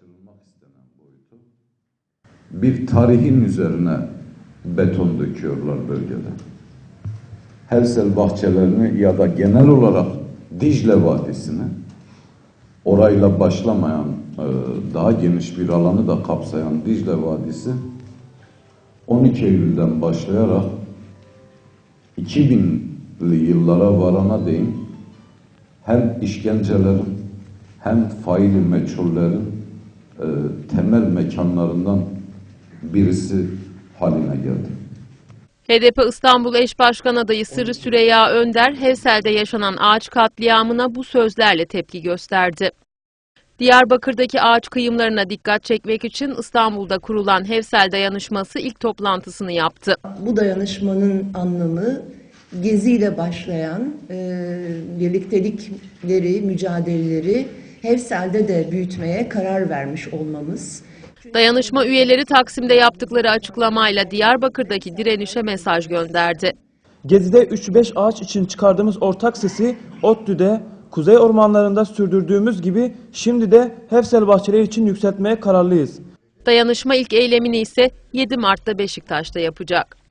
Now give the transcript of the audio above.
kaçırılmak istenen boyutu bir tarihin üzerine beton döküyorlar bölgede. Hersel bahçelerini ya da genel olarak Dicle Vadisi'ni orayla başlamayan e, daha geniş bir alanı da kapsayan Dicle Vadisi 12 Eylül'den başlayarak 2000'li yıllara varana değin hem işkencelerin hem faili meçhullerin e, temel mekanlarından birisi haline geldi. HDP İstanbul Eş Başkan adayı Sırrı Süreyya Önder, Hevsel'de yaşanan ağaç katliamına bu sözlerle tepki gösterdi. Diyarbakır'daki ağaç kıyımlarına dikkat çekmek için İstanbul'da kurulan Hevsel Dayanışması ilk toplantısını yaptı. Bu dayanışmanın anlamı geziyle başlayan e, birliktelikleri, mücadeleleri Hevsel'de de büyütmeye karar vermiş olmamız. Dayanışma üyeleri Taksim'de yaptıkları açıklamayla Diyarbakır'daki direnişe mesaj gönderdi. Gezi'de 3-5 ağaç için çıkardığımız ortak sesi ODTÜ'de, kuzey ormanlarında sürdürdüğümüz gibi şimdi de Hefsel bahçeleri için yükseltmeye kararlıyız. Dayanışma ilk eylemini ise 7 Mart'ta Beşiktaş'ta yapacak.